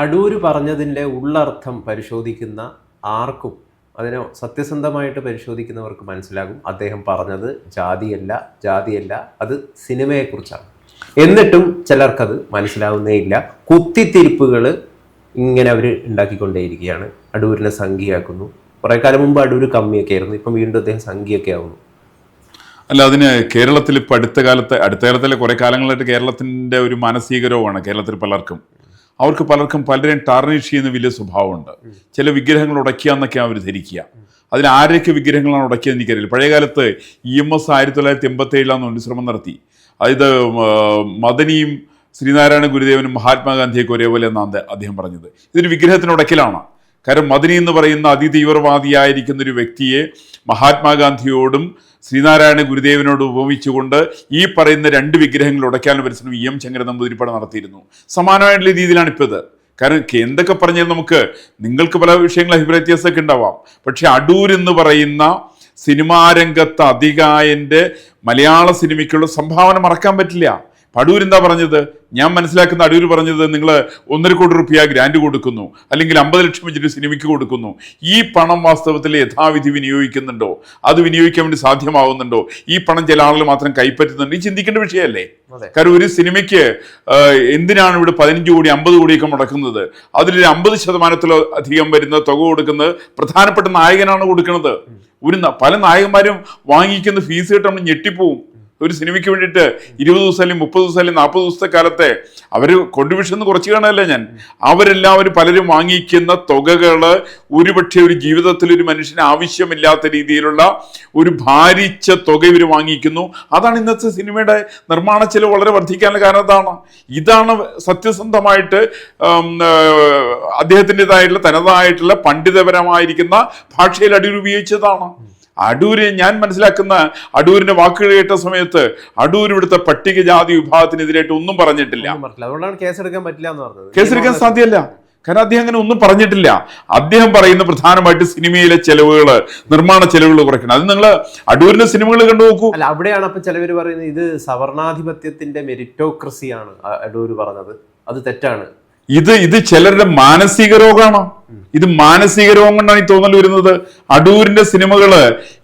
അടൂര് പറഞ്ഞതിന്റെ ഉള്ളർത്ഥം പരിശോധിക്കുന്ന ആർക്കും അതിനെ സത്യസന്ധമായിട്ട് പരിശോധിക്കുന്നവർക്ക് മനസ്സിലാകും. അദ്ദേഹം പറഞ്ഞത് ജാതിയല്ല ജാതിയല്ല അത് സിനിമയെക്കുറിച്ചാണ്. എന്നിട്ടും ചിലർക്കത് മനസ്സിലാവുന്നേ ഇല്ല. കുത്തിത്തിരിപ്പുകൾ ഇങ്ങനെ അവർ ഉണ്ടാക്കിക്കൊണ്ടേയിരിക്കുകയാണ്. അടൂരിനെ സംഖ്യയാക്കുന്നു. കുറേ കാലം മുമ്പ് അടൂര് കമ്മിയൊക്കെ ആയിരുന്നു. ഇപ്പം വീണ്ടും അദ്ദേഹം സംഖ്യയൊക്കെ ആവുന്നു. അല്ല അതിന് കേരളത്തിൽ ഇപ്പം അടുത്ത കാലത്ത് അടുത്ത കാലത്തിലെ കുറേ കാലങ്ങളായിട്ട് കേരളത്തിന്റെ ഒരു മാനസിക രോഗമാണ് കേരളത്തിൽ പലർക്കും. അവർക്ക് പലർക്കും പലരെയും ടാർണിഷ് ചെയ്യുന്ന വലിയ സ്വഭാവമുണ്ട്. ചില വിഗ്രഹങ്ങൾ ഉടയ്ക്കുക എന്നൊക്കെ അവർ ധരിക്കുക. അതിൽ ആരൊക്കെ വിഗ്രഹങ്ങളാണ് ഉടക്കിയത് എനിക്കറിയില്ല. പഴയകാലത്ത് ഇ എം എസ് ആയിരത്തി തൊള്ളായിരത്തി എൺപത്തി ഏഴിലാന്ന് അനുശ്രമം ശ്രമം നടത്തി അതായത് മദനിയും ശ്രീനാരായണ ഗുരുദേവനും മഹാത്മാഗാന്ധിയൊക്കെ ഒരേപോലെ എന്നാണ് അദ്ദേഹം പറഞ്ഞത്. ഇതൊരു വിഗ്രഹത്തിന് ഉടക്കിലാണ് കാരണം മദനി എന്ന് പറയുന്ന അതിതീവ്രവാദിയായിരിക്കുന്ന ഒരു വ്യക്തിയെ മഹാത്മാഗാന്ധിയോടും ശ്രീനാരായണ ഗുരുദേവനോട് ഉപമിച്ചുകൊണ്ട് ഈ പറയുന്ന രണ്ട് വിഗ്രഹങ്ങൾ ഉടയ്ക്കാനുള്ള പരിശ്രമം ഇ എം ചങ്കര നമ്പൂതിരിപ്പാട് നടത്തിയിരുന്നു. സമാനമായിട്ടുള്ള രീതിയിലാണ് ഇപ്പോൾ ഇത്. കാരണം എന്തൊക്കെ പറഞ്ഞാൽ നമുക്ക് നിങ്ങൾക്ക് പല വിഷയങ്ങൾ അഭിപ്രായ വ്യത്യാസമൊക്കെ ഉണ്ടാവാം. പക്ഷെ അടൂർ എന്ന് പറയുന്ന സിനിമാരംഗത്ത് അധികായന്റെ മലയാള സിനിമയ്ക്കുള്ള സംഭാവന മറക്കാൻ പറ്റില്ല. അപ്പൊ അടൂർ എന്താ പറഞ്ഞത്? ഞാൻ മനസ്സിലാക്കുന്ന അടൂർ പറഞ്ഞത് നിങ്ങൾ ഒന്നര കോടി റുപ്യ ഗ്രാൻഡ് കൊടുക്കുന്നു. അല്ലെങ്കിൽ അമ്പത് ലക്ഷം വെച്ചിട്ട് സിനിമയ്ക്ക് കൊടുക്കുന്നു. ഈ പണം വാസ്തവത്തിൽ യഥാവിധി വിനിയോഗിക്കുന്നുണ്ടോ? അത് വിനിയോഗിക്കാൻ വേണ്ടി സാധ്യമാവുന്നുണ്ടോ? ഈ പണം ചില ആളുകൾ മാത്രം കൈപ്പറ്റുന്നുണ്ട്. ഈ ചിന്തിക്കേണ്ട വിഷയമല്ലേ? കാരണം ഒരു സിനിമയ്ക്ക് എന്തിനാണ് ഇവിടെ പതിനഞ്ച് കോടി അമ്പത് കോടിയൊക്കെ മുടക്കുന്നത്? അതിലൊരു അമ്പത് ശതമാനത്തിലോ അധികം വരുന്ന തുക കൊടുക്കുന്നത് പ്രധാനപ്പെട്ട നായകനാണ് കൊടുക്കുന്നത്. ഒരു പല നായകന്മാരും വാങ്ങിക്കുന്ന ഫീസ് കിട്ടുമ്പോൾ ഞെട്ടിപ്പോവും. ഒരു സിനിമയ്ക്ക് വേണ്ടിയിട്ട് ഇരുപത് ദിവസം അല്ലെങ്കിൽ മുപ്പത് ദിവസം അല്ലെങ്കിൽ നാൽപ്പത് ദിവസത്തെ കാലത്തെ അവർ കോൺട്രിബ്യൂഷൻ എന്ന് കുറച്ച് കാണാനല്ല ഞാൻ? അവരെല്ലാവരും പലരും വാങ്ങിക്കുന്ന തുകകൾ ഒരുപക്ഷെ ഒരു ജീവിതത്തിൽ ഒരു മനുഷ്യന് ആവശ്യമില്ലാത്ത രീതിയിലുള്ള ഒരു ഭാരിച്ച തുക ഇവർ വാങ്ങിക്കുന്നു. അതാണ് ഇന്നത്തെ സിനിമയുടെ നിർമ്മാണ ചെലവ് വളരെ വർദ്ധിക്കാനുള്ള കാരണം അതാണ്. ഇതാണ് സത്യസന്ധമായിട്ട് അദ്ദേഹത്തിന്റെതായിട്ടുള്ള തനതായിട്ടുള്ള പണ്ഡിതപരമായിരിക്കുന്ന ഭാഷയിൽ അടിയിൽ ഉപയോഗിച്ചതാണ് അടൂര് ഞാൻ മനസ്സിലാക്കുന്ന അടൂരിന്റെ വാക്കുകൾ കേട്ട സമയത്ത് അടൂർ ഇവിടുത്തെ പട്ടികജാതി വിഭാഗത്തിനെതിരായിട്ട് ഒന്നും പറഞ്ഞിട്ടില്ല. അതുകൊണ്ടാണ് കേസെടുക്കാൻ പറ്റില്ല എന്ന് പറഞ്ഞത്. കേസെടുക്കാൻ സാധ്യമല്ല കാരണം അദ്ദേഹം അങ്ങനെ ഒന്നും പറഞ്ഞിട്ടില്ല. അദ്ദേഹം പറയുന്ന പ്രധാനമായിട്ട് സിനിമയിലെ ചെലവുകൾ നിർമ്മാണ ചെലവുകൾ കുറയ്ക്കണം. അത് നിങ്ങൾ അടൂരിന്റെ സിനിമകൾ കണ്ടു നോക്കൂ. അല്ല അവിടെയാണ് അപ്പൊ ചിലവർ പറയുന്നത് ഇത് സവർണാധിപത്യത്തിന്റെ മെരിറ്റോക്രസിയാണ് അടൂർ അടൂര് പറഞ്ഞത്. അത് തെറ്റാണ്. ഇത് ഇത് ചിലരുടെ മാനസിക രോഗമാണ് ഇത് മാനസിക രോഗം കൊണ്ടാണ് ഈ തോന്നൽ വരുന്നത്. അടൂരിന്റെ സിനിമകൾ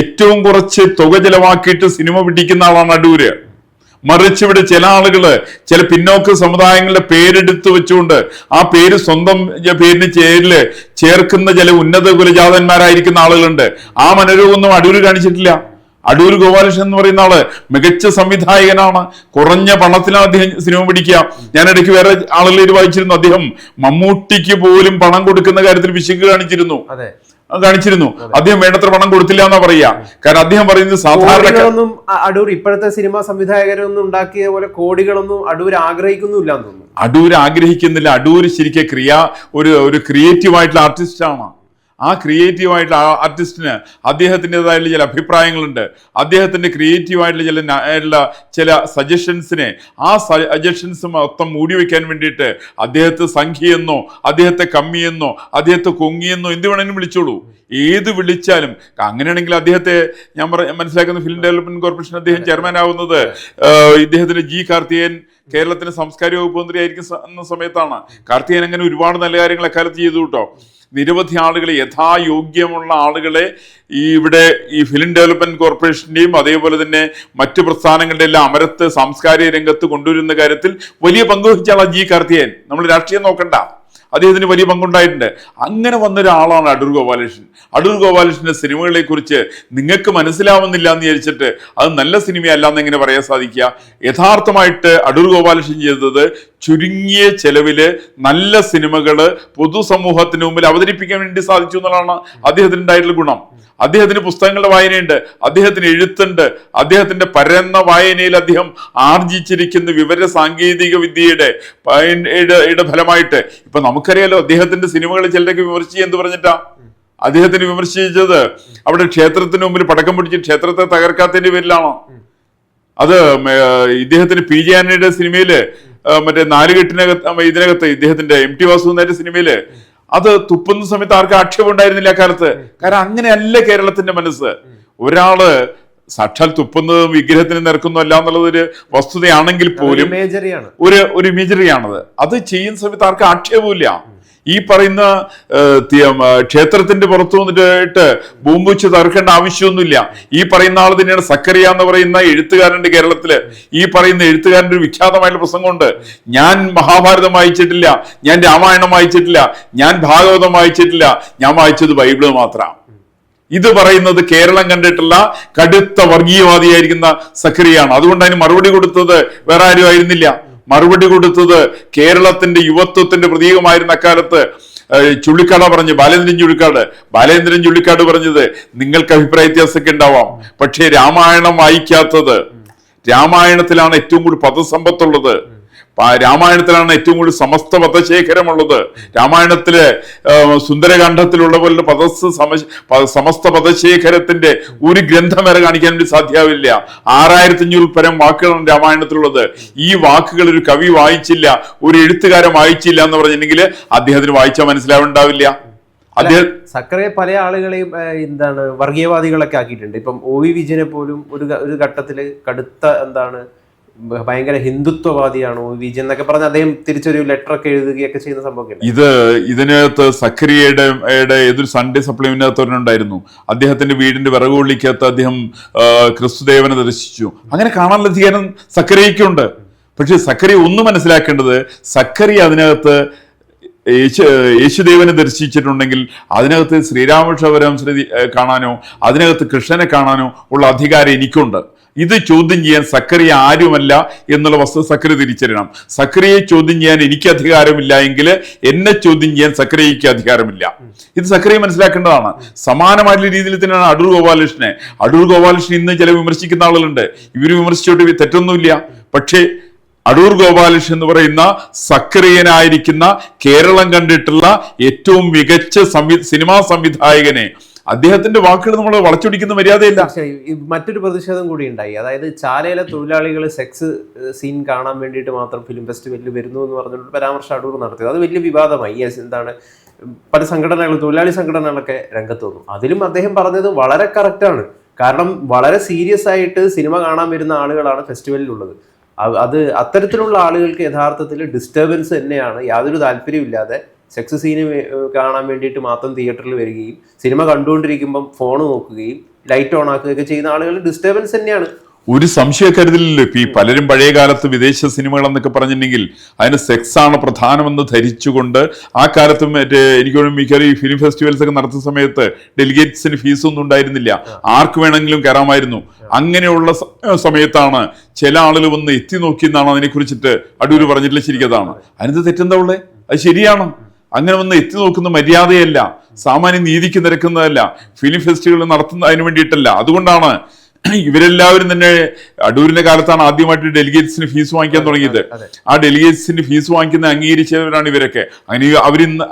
ഏറ്റവും കുറച്ച് തുക ചെലവാക്കിയിട്ട് സിനിമ പിടിക്കുന്ന ആളാണ് അടൂര്. മറിച്ച് ഇവിടെ ചില ആളുകൾ ചില പിന്നോക്ക സമുദായങ്ങളുടെ പേരെടുത്ത് വെച്ചുകൊണ്ട് ആ പേര് സ്വന്തം പേരിന് ചേരിൽ ചേർക്കുന്ന ചില ഉന്നത കുലജാതന്മാരായിരിക്കുന്ന ആളുകളുണ്ട്. ആ മനോരോഗമൊന്നും അടൂര് കാണിച്ചിട്ടില്ല. അടൂർ ഗോപാലകൃഷ്ണൻ എന്ന് പറയുന്ന ആൾ മികച്ച സംവിധായകനാണ്. കുറഞ്ഞ പണത്തിലാണ് അദ്ദേഹം സിനിമ പിടിക്കുക. ഞാൻ ഇടയ്ക്ക് വേറെ ആളുകളിൽ വായിച്ചിരുന്നു. അദ്ദേഹം മമ്മൂട്ടിക്ക് പോലും പണം കൊടുക്കുന്ന കാര്യത്തിൽ വിശക്ക് കാണിച്ചിരുന്നു. കാണിച്ചിരുന്നു. അദ്ദേഹം വേണ്ടത്ര പണം കൊടുത്തില്ല എന്നാ പറയാ കാരണം അദ്ദേഹം പറയുന്നത് സാധാരണ അടൂർ ഇപ്പോഴത്തെ സിനിമാ സംവിധായകരൊന്നും ഉണ്ടാക്കിയ പോലെ കോടികളൊന്നും അടൂർ ആഗ്രഹിക്കുന്നില്ല അടൂർ ആഗ്രഹിക്കുന്നില്ല. അടൂർ ശരിക്കും ക്രിയ ഒരു ഒരു ക്രിയേറ്റീവ് ആയിട്ടുള്ള ആർട്ടിസ്റ്റ് ആണ്. ആ ക്രിയേറ്റീവായിട്ടുള്ള ആർട്ടിസ്റ്റിന് അദ്ദേഹത്തിന്റെതായിട്ടുള്ള ചില അഭിപ്രായങ്ങളുണ്ട്. അദ്ദേഹത്തിന്റെ ക്രിയേറ്റീവായിട്ടുള്ള ചില ആയിട്ടുള്ള ചില സജഷൻസിനെ ആ സജഷൻസ് മൊത്തം മൂടി വയ്ക്കാൻ വേണ്ടിയിട്ട് അദ്ദേഹത്തെ സംഖ്യയെന്നോ അദ്ദേഹത്തെ കമ്മിയെന്നോ അദ്ദേഹത്തെ കൊങ്ങിയെന്നോ എന്ത് വേണമെങ്കിലും വിളിച്ചോളൂ. ഏത് വിളിച്ചാലും അങ്ങനെയാണെങ്കിൽ അദ്ദേഹത്തെ ഞാൻ മനസ്സിലാക്കുന്ന ഫിലിം ഡെവലപ്മെന്റ് കോർപ്പറേഷൻ അദ്ദേഹം ചെയർമാൻ ആവുന്നത് ഇദ്ദേഹത്തിന്റെ ജി കാർത്തികേയൻ കേരളത്തിന്റെ സാംസ്കാരിക വകുപ്പ് മന്ത്രി ആയിരിക്കുന്ന എന്ന സമയത്താണ് കാർത്തികൻ അങ്ങനെ ഒരുപാട് നല്ല കാര്യങ്ങൾ അക്കാലത്ത് ചെയ്തു കേട്ടോ. നിരവധി ആളുകളെ യഥായോഗ്യമുള്ള ആളുകളെ ഈ ഇവിടെ ഈ ഫിലിം ഡെവലപ്മെന്റ് കോർപ്പറേഷന്റെയും അതേപോലെ തന്നെ മറ്റ് പ്രസ്ഥാനങ്ങളുടെ എല്ലാം അമരത്ത് സാംസ്കാരിക രംഗത്ത് കൊണ്ടുവരുന്ന കാര്യത്തിൽ വലിയ പങ്കുവഹിച്ച ആളാണ് ജി കാർത്തികേയൻ നമ്മൾ രാഷ്ട്രീയം നോക്കണ്ട. അദ്ദേഹത്തിന് വലിയ പങ്കുണ്ടായിട്ടുണ്ട്. അങ്ങനെ വന്ന ഒരാളാണ് അടൂർ ഗോപാലകൃഷ്ണൻ. അടൂർ ഗോപാലകൃഷ്ണന്റെ സിനിമകളെ കുറിച്ച് നിങ്ങൾക്ക് മനസ്സിലാവുന്നില്ല എന്ന് വിചാരിച്ചിട്ട് അത് നല്ല സിനിമയല്ല എന്ന് എങ്ങനെ പറയാൻ സാധിക്കുക. യഥാർത്ഥമായിട്ട് അടൂർ ഗോപാലകൃഷ്ണൻ ചെയ്തത് ചുരുങ്ങിയ ചെലവിൽ നല്ല സിനിമകൾ പൊതുസമൂഹത്തിന് മുമ്പിൽ അവതരിപ്പിക്കാൻ വേണ്ടി സാധിച്ചു എന്നുള്ളതാണ് അദ്ദേഹത്തിന് ഉണ്ടായിട്ടുള്ള ഗുണം. അദ്ദേഹത്തിന് പുസ്തകങ്ങളുടെ വായനയുണ്ട്. അദ്ദേഹത്തിന് എഴുത്തുണ്ട്. അദ്ദേഹത്തിന്റെ പരന്ന വായനയിൽ അദ്ദേഹം ആർജിച്ചിരിക്കുന്ന വിവര സാങ്കേതിക വിദ്യയുടെ ഫലമായിട്ട് ഇപ്പൊ നമുക്കറിയാലോ അദ്ദേഹത്തിന്റെ സിനിമകൾ ചിലരൊക്കെ വിമർശിച്ച് എന്ന് പറഞ്ഞിട്ടാ? അദ്ദേഹത്തിന് വിമർശിച്ചത് അവിടെ ക്ഷേത്രത്തിന് മുമ്പിൽ പടക്കം പിടിച്ച് ക്ഷേത്രത്തെ തകർക്കാത്തതിന്റെ പേരിലാണോ? അത് ഇദ്ദേഹത്തിന് പി ജെ ആന്റണിയുടെ സിനിമയിൽ മറ്റേ നാലുകെട്ടിനകത്ത് ഇതിനകത്ത് ഇദ്ദേഹത്തിന്റെ എം ടി വാസുവിന്റെ സിനിമയിൽ അത് തുപ്പുന്ന സമയത്ത് ആർക്കും ആക്ഷേപം ഉണ്ടായിരുന്നില്ല അക്കാലത്ത് കാരണം അങ്ങനെയല്ല കേരളത്തിന്റെ മനസ്സ്. ഒരാൾ സാക്ഷാൽ തുപ്പുന്നതും വിഗ്രഹത്തിന് നിരക്കുന്നു അല്ല എന്നുള്ളത് ഒരു വസ്തുതയാണെങ്കിൽ പോലും ഒരു ഒരു ഇമേജറിയാണത് അത് ചെയ്യുന്ന സമയത്ത് ആർക്കും ആക്ഷേപമില്ല ഈ പറയുന്ന ക്ഷേത്രത്തിന്റെ പുറത്തു വന്നിട്ട് ബോംബ് വെച്ച് തകർക്കേണ്ട ആവശ്യമൊന്നുമില്ല. ഈ പറയുന്ന ആൾ തന്നെയാണ് സക്കറിയ എന്ന് പറയുന്ന എഴുത്തുകാരന്റെ കേരളത്തിൽ. ഈ പറയുന്ന എഴുത്തുകാരന്റെ ഒരു വിഖ്യാതമായിട്ടുള്ള പ്രസംഗമുണ്ട്. ഞാൻ മഹാഭാരതം വായിച്ചിട്ടില്ല ഞാൻ രാമായണം വായിച്ചിട്ടില്ല ഞാൻ ഭാഗവതം വായിച്ചിട്ടില്ല ഞാൻ വായിച്ചത് ബൈബിൾ മാത്രമാണ് ഇത് പറയുന്നത് കേരളം കണ്ടിട്ടുള്ള കടുത്ത വർഗീയവാദിയായിരിക്കുന്ന സക്രിയാണ് അതുകൊണ്ട് അതിന് മറുപടി കൊടുത്തത് വേറെ ആരും ആയിരുന്നില്ല. മറുപടി കൊടുത്തത് കേരളത്തിന്റെ യുവത്വത്തിന്റെ പ്രതീകമായിരുന്ന അക്കാലത്ത് ചുള്ളിക്കാട പറഞ്ഞു ബാലേന്ദ്രൻ ചുള്ളിക്കാട്. ബാലേന്ദ്രൻ ചുള്ളിക്കാട് പറഞ്ഞത് നിങ്ങൾക്ക് അഭിപ്രായ വ്യത്യാസമൊക്കെ ഉണ്ടാവാം. പക്ഷേ രാമായണം വായിക്കാത്തത് രാമായണത്തിലാണ് ഏറ്റവും കൂടുതൽ പദസമ്പത്തുള്ളത്. രാമായണത്തിലാണ് ഏറ്റവും കൂടുതൽ സമസ്ത പദശേഖരമുള്ളത്. രാമായണത്തിലെ സുന്ദരകണ്ഠത്തിലുള്ള സുന്ദരകാന്ഡത്തിലുള്ള പോലെ പദസ് സമ സമസ്ത പദശേഖരത്തിന്റെ ഒരു ഗ്രന്ഥം വരെ കാണിക്കാൻ വേണ്ടി സാധ്യമാവില്ല ആറായിരത്തി അഞ്ഞൂറ് പരം വാക്കുകളാണ് രാമായണത്തിലുള്ളത്. ഈ വാക്കുകൾ ഒരു കവി വായിച്ചില്ല ഒരു എഴുത്തുകാരൻ വായിച്ചില്ല എന്ന് പറഞ്ഞിട്ടുണ്ടെങ്കിൽ അദ്ദേഹത്തിന് വായിച്ചാൽ മനസ്സിലാവുണ്ടാവില്ല. അദ്ദേഹം സക്കറിയെ പല ആളുകളെയും എന്താണ് വർഗീയവാദികളൊക്കെ ആക്കിയിട്ടുണ്ട്. ഇപ്പം ഒ വി വിജയനെ പോലും ഒരു ഒരു ഘട്ടത്തിൽ കടുത്ത എന്താണ് ഭയങ്കര ഹിന്ദുത്വവാദിയാണോ വിജി എന്നൊക്കെ പറഞ്ഞ് അദ്ദേഹം തിരിച്ചൊരു ലെറ്റർ ഒക്കെ എഴുതുകയൊക്കെ ചെയ്യുന്ന സംഭവം ഇത് ഇതിനകത്ത് സഖരിയുടെ യുടെ ഏതൊരു സൺഡേ സപ്ലിമെന്റിനകത്ത് ഒരെണ്ണുണ്ടായിരുന്നു. അദ്ദേഹത്തിന്റെ വീടിന്റെ വിറകുള്ളിക്കകത്ത് അദ്ദേഹം ക്രിസ്തുദേവനെ ദർശിച്ചു. അങ്ങനെ കാണാനുള്ള അധികാരം സക്കറിയയ്ക്കുണ്ട് പക്ഷെ സക്കറി ഒന്ന് മനസ്സിലാക്കേണ്ടത് സക്കറി അതിനകത്ത് യേശു യേശുദേവനെ ദർശിച്ചിട്ടുണ്ടെങ്കിൽ അതിനകത്ത് ശ്രീരാമകൃഷ്ണപുരം ശ്രീ കാണാനോ അതിനകത്ത് കൃഷ്ണനെ കാണാനോ ഉള്ള അധികാരം എനിക്കുണ്ട്. ഇത് ചോദ്യം ചെയ്യാൻ സക്കറിയ ആരുമല്ല എന്നുള്ള വസ്തു സക്കറി തിരിച്ചറിയണം. സക്കറിയെ ചോദ്യം ചെയ്യാൻ എനിക്ക് അധികാരമില്ല എങ്കിൽ എന്നെ ചോദ്യം ചെയ്യാൻ സക്കറിയയ്ക്ക് അധികാരമില്ല. ഇത് സക്കറിയെ മനസ്സിലാക്കേണ്ടതാണ്. സമാനമായിട്ടുള്ള രീതിയിൽ തന്നെയാണ് അടൂർ ഗോപാലകൃഷ്ണനെ. അടൂർ ഗോപാലകൃഷ്ണൻ ഇന്ന് ചില വിമർശിക്കുന്ന ആളുകളുണ്ട്. ഇവർ വിമർശിച്ചോട്ട് തെറ്റൊന്നുമില്ല. പക്ഷേ അടൂർ ഗോപാലകൃഷ്ണൻ എന്ന് പറയുന്ന സക്രിയനായിരിക്കുന്ന കേരളം കണ്ടിട്ടുള്ള ഏറ്റവും മികച്ച സംവി സിനിമാ സംവിധായകനെ അദ്ദേഹത്തിന്റെ വാക്കുകൾ നമ്മൾ വളച്ചൊടിക്കുന്ന മര്യാദയില്ല. മറ്റൊരു പ്രതിഷേധം കൂടി ഉണ്ടായി. അതായത് ചാലയിലെ തൊഴിലാളികൾ സെക്സ് സീൻ കാണാൻ വേണ്ടിയിട്ട് മാത്രം ഫിലിം ഫെസ്റ്റിവലിൽ വരുന്നു എന്ന് പറഞ്ഞുകൊണ്ട് പരാമർശം അടൂർ നടത്തിയത്. അത് വലിയ വിവാദമായി. എന്താണ്? പല സംഘടനകൾ തൊഴിലാളി സംഘടനകളൊക്കെ രംഗത്ത് വന്നു. അതിലും അദ്ദേഹം പറഞ്ഞത് വളരെ കറക്റ്റാണ് കാരണം വളരെ സീരിയസ് ആയിട്ട് സിനിമ കാണാൻ വരുന്ന ആളുകളാണ് ഫെസ്റ്റിവലിലുള്ളത്. അത് അത്തരത്തിലുള്ള ആളുകൾക്ക് യഥാർത്ഥത്തിൽ ഡിസ്റ്റർബൻസ് തന്നെയാണ് യാതൊരു താല്പര്യമില്ലാതെ സെക്സ് സീന് കാണാൻ വേണ്ടിയിട്ട് മാത്രം തിയേറ്ററിൽ വരികയും സിനിമ കണ്ടുകൊണ്ടിരിക്കുമ്പം ഫോൺ നോക്കുകയും ലൈറ്റ് ഓൺ ആക്കുകയൊക്കെ ചെയ്യുന്ന ആളുകൾ ഡിസ്റ്റർബൻസ് തന്നെയാണ്. ഒരു സംശയക്കരുതലില്ല ഇപ്പൊ ഈ പലരും പഴയ കാലത്ത് വിദേശ സിനിമകൾ എന്നൊക്കെ പറഞ്ഞിട്ടുണ്ടെങ്കിൽ അതിന് സെക്സ് ആണ് പ്രധാനമെന്ന് ധരിച്ചുകൊണ്ട് ആ കാലത്ത് മറ്റേ എനിക്ക് മിക്കവാറും ഈ ഫിലിം ഫെസ്റ്റിവൽസ് ഒക്കെ നടത്തുന്ന സമയത്ത് ഡെലിഗേറ്റ്സിന് ഫീസൊന്നും ഉണ്ടായിരുന്നില്ല. ആർക്ക് വേണമെങ്കിലും കയറാമായിരുന്നു. അങ്ങനെയുള്ള സമയത്താണ് ചില ആളുകൾ വന്ന് എത്തി നോക്കി എന്നാണ് അതിനെ കുറിച്ചിട്ട് അടൂര് പറഞ്ഞിട്ടുള്ള ശരിക്കതാണ്. അതിനകത്ത് തെറ്റെന്താ ഉള്ളേ? അത് ശരിയാണ്. അങ്ങനെ വന്ന് എത്തി നോക്കുന്ന മര്യാദയല്ല സാമാന്യ നീതിക്ക് നിരക്കുന്നതല്ല ഫിലിം ഫെസ്റ്റിവൽ നടത്തുന്ന അതിന് വേണ്ടിയിട്ടല്ല. അതുകൊണ്ടാണ് ഇവരെല്ലാവരും തന്നെ അടൂരിന്റെ കാലത്താണ് ആദ്യമായിട്ട് ഡെലിഗേറ്റ്സിന് ഫീസ് വാങ്ങിക്കാൻ തുടങ്ങിയത്. ആ ഡെലിഗേറ്റ്സിന് ഫീസ് വാങ്ങിക്കുന്ന അംഗീകരിച്ചവരാണ് ഇവരൊക്കെ. അങ്ങനെ അവരിന്ന്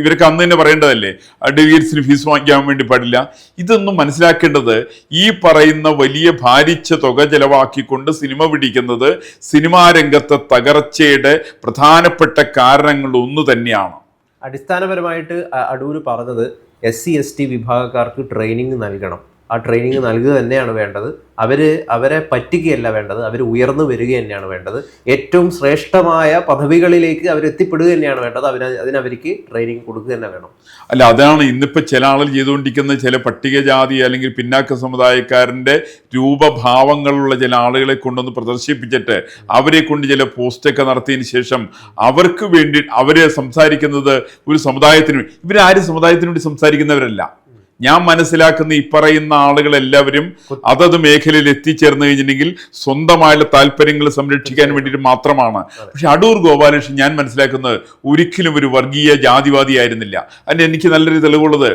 ഇവരൊക്കെ അന്ന് തന്നെ പറയേണ്ടതല്ലേ? ആ ഡെലിഗേറ്റ്സിന് ഫീസ് വാങ്ങിക്കാൻ വേണ്ടി പാടില്ല. ഇതൊന്നും മനസ്സിലാക്കേണ്ടത് ഈ പറയുന്ന വലിയ ഭാരിച്ച തുക ചെലവാക്കിക്കൊണ്ട് സിനിമ പിടിക്കുന്നത് സിനിമാ രംഗത്തെ തകർച്ചയുടെ പ്രധാനപ്പെട്ട കാരണങ്ങൾ ഒന്ന് തന്നെയാണ്. അടിസ്ഥാനപരമായിട്ട് അടൂർ പറഞ്ഞത് എസ് സി എസ് ടി വിഭാഗക്കാർക്ക് ട്രെയിനിങ് നൽകണം. ആ ട്രെയിനിങ് നൽകുക തന്നെയാണ് വേണ്ടത്. അവർ അവരെ പറ്റിക്കുകയല്ല വേണ്ടത്. അവർ ഉയർന്നു വരിക തന്നെയാണ് വേണ്ടത്. ഏറ്റവും ശ്രേഷ്ഠമായ പദവികളിലേക്ക് അവർ എത്തിപ്പെടുക തന്നെയാണ് വേണ്ടത്. അവന് അതിനവർക്ക് ട്രെയിനിങ് കൊടുക്കുക തന്നെ വേണം. അല്ല അതാണ് ഇന്നിപ്പോൾ ചില ആളുകൾ ചെയ്തുകൊണ്ടിരിക്കുന്ന ചില പട്ടികജാതി അല്ലെങ്കിൽ പിന്നാക്ക സമുദായക്കാരന്റെ രൂപഭാവങ്ങളുള്ള ചില ആളുകളെ കൊണ്ടൊന്ന് പ്രദർശിപ്പിച്ചിട്ട് അവരെ കൊണ്ട് ചില പോസ്റ്റൊക്കെ നടത്തിയതിന് ശേഷം അവർക്ക് വേണ്ടി അവരെ സംസാരിക്കുന്നത് ഒരു സമുദായത്തിന് ഇവരാരും സമുദായത്തിന് വേണ്ടി സംസാരിക്കുന്നവരല്ല. ഞാൻ മനസ്സിലാക്കുന്ന ഈ പറയുന്ന ആളുകളെല്ലാവരും അതത് മേഖലയിൽ എത്തിച്ചേർന്ന് കഴിഞ്ഞിട്ടുണ്ടെങ്കിൽ സ്വന്തമായുള്ള താല്പര്യങ്ങൾ സംരക്ഷിക്കാൻ വേണ്ടിയിട്ട് മാത്രമാണ്. പക്ഷെ അടൂർ ഗോപാലകൃഷ്ണൻ ഞാൻ മനസ്സിലാക്കുന്നത് ഒരിക്കലും ഒരു വർഗീയ ജാതിവാദി ആയിരുന്നില്ല. അതിന് എനിക്ക് നല്ലൊരു തെളിവുള്ളത്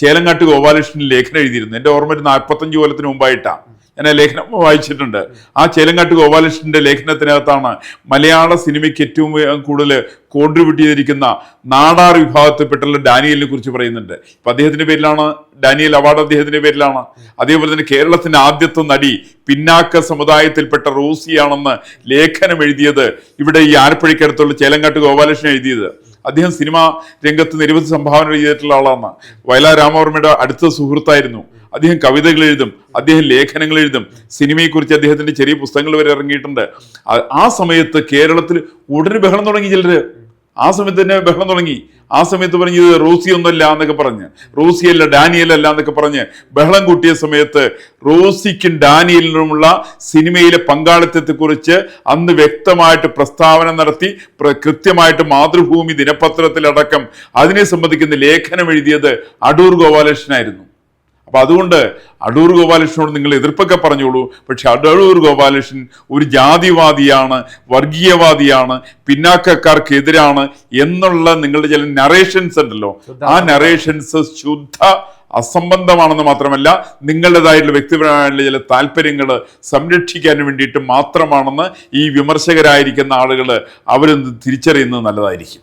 ചേലങ്ങാട്ട് ഗോപാലകൃഷ്ണൻ ലേഖനം എഴുതിയിരുന്നു. എന്റെ ഓർമ്മ ഒരു നാൽപ്പത്തഞ്ച് കൊല്ലത്തിന് മുമ്പായിട്ടാണ്. ഞാൻ ലേഖനം വായിച്ചിട്ടുണ്ട്. ആ ചേലങ്ങാട്ട് ഗോപാലകൃഷ്ണന്റെ ലേഖനത്തിനകത്താണ് മലയാള സിനിമയ്ക്ക് ഏറ്റവും കൂടുതൽ കോൺട്രിബ്യൂട്ട് ചെയ്തിരിക്കുന്ന നാടാർ വിഭാഗത്തിൽപ്പെട്ടുള്ള ഡാനിയലിനെ കുറിച്ച് പറയുന്നുണ്ട്. ഇപ്പൊ അദ്ദേഹത്തിന്റെ പേരിലാണ് ഡാനിയൽ അവാർഡ് അദ്ദേഹത്തിന്റെ പേരിലാണ്. അതേപോലെ തന്നെ കേരളത്തിന്റെ ആദ്യത്തെ നടി പിന്നാക്ക സമുദായത്തിൽപ്പെട്ട റോസിയാണെന്ന് ലേഖനം എഴുതിയത് ഇവിടെ ഈ ആലപ്പുഴയ്ക്കടുത്തുള്ള ചേലങ്ങാട്ട് ഗോപാലകൃഷ്ണൻ എഴുതിയത്. അദ്ദേഹം സിനിമാ രംഗത്ത് നിരവധി സംഭാവന ചെയ്തിട്ടുള്ള ആളാണ്. വയലാ രാമവർമ്മയുടെ അടുത്ത സുഹൃത്തായിരുന്നു. അദ്ദേഹം കവിതകൾ എഴുതും അദ്ദേഹം ലേഖനങ്ങൾ എഴുതും. സിനിമയെക്കുറിച്ച് അദ്ദേഹത്തിന്റെ ചെറിയ പുസ്തകങ്ങൾ വരെ ഇറങ്ങിയിട്ടുണ്ട്. ആ- സമയത്ത് കേരളത്തിൽ ഉടനെ ബഹളം തുടങ്ങി ചിലർ ആ സമയത്ത് തന്നെ ബഹളം തുടങ്ങി. ആ സമയത്ത് പറഞ്ഞത് റോസി ഒന്നുമല്ല എന്നൊക്കെ പറഞ്ഞ്. റോസി അല്ല ഡാനിയൽ അല്ല എന്നൊക്കെ പറഞ്ഞ് ബഹളം കൂട്ടിയ സമയത്ത് റോസിക്കും ഡാനിയലിനുമുള്ള സിനിമയിലെ പങ്കാളിത്തത്തെക്കുറിച്ച് അന്ന് വ്യക്തമായിട്ട് പ്രസ്താവന നടത്തി കൃത്യമായിട്ട് മാതൃഭൂമി ദിനപത്രത്തിലടക്കം അതിനെ സംബന്ധിക്കുന്ന ലേഖനം എഴുതിയത് അടൂർ ഗോപാലകൃഷ്ണനായിരുന്നു. അപ്പൊ അതുകൊണ്ട് അടൂർ ഗോപാലകൃഷ്ണനോട് നിങ്ങൾ എതിർപ്പൊക്കെ പറഞ്ഞോളൂ. പക്ഷെ അടൂർ ഗോപാലകൃഷ്ണൻ ഒരു ജാതിവാദിയാണ് വർഗീയവാദിയാണ് പിന്നാക്കക്കാർക്കെതിരാണ് എന്നുള്ള നിങ്ങളുടെ ചില നറേഷൻസ് ഉണ്ടല്ലോ. ആ നറേഷൻസ് ശുദ്ധ അസംബന്ധമാണെന്ന് മാത്രമല്ല നിങ്ങളുടേതായിട്ടുള്ള വ്യക്തിപരമായിട്ടുള്ള ചില താല്പര്യങ്ങൾ സംരക്ഷിക്കാൻ വേണ്ടിയിട്ട് മാത്രമാണെന്ന് ഈ വിമർശകരായിരിക്കുന്ന ആളുകൾ അവരൊന്ന് തിരിച്ചറിയുന്നത് നല്ലതായിരിക്കും.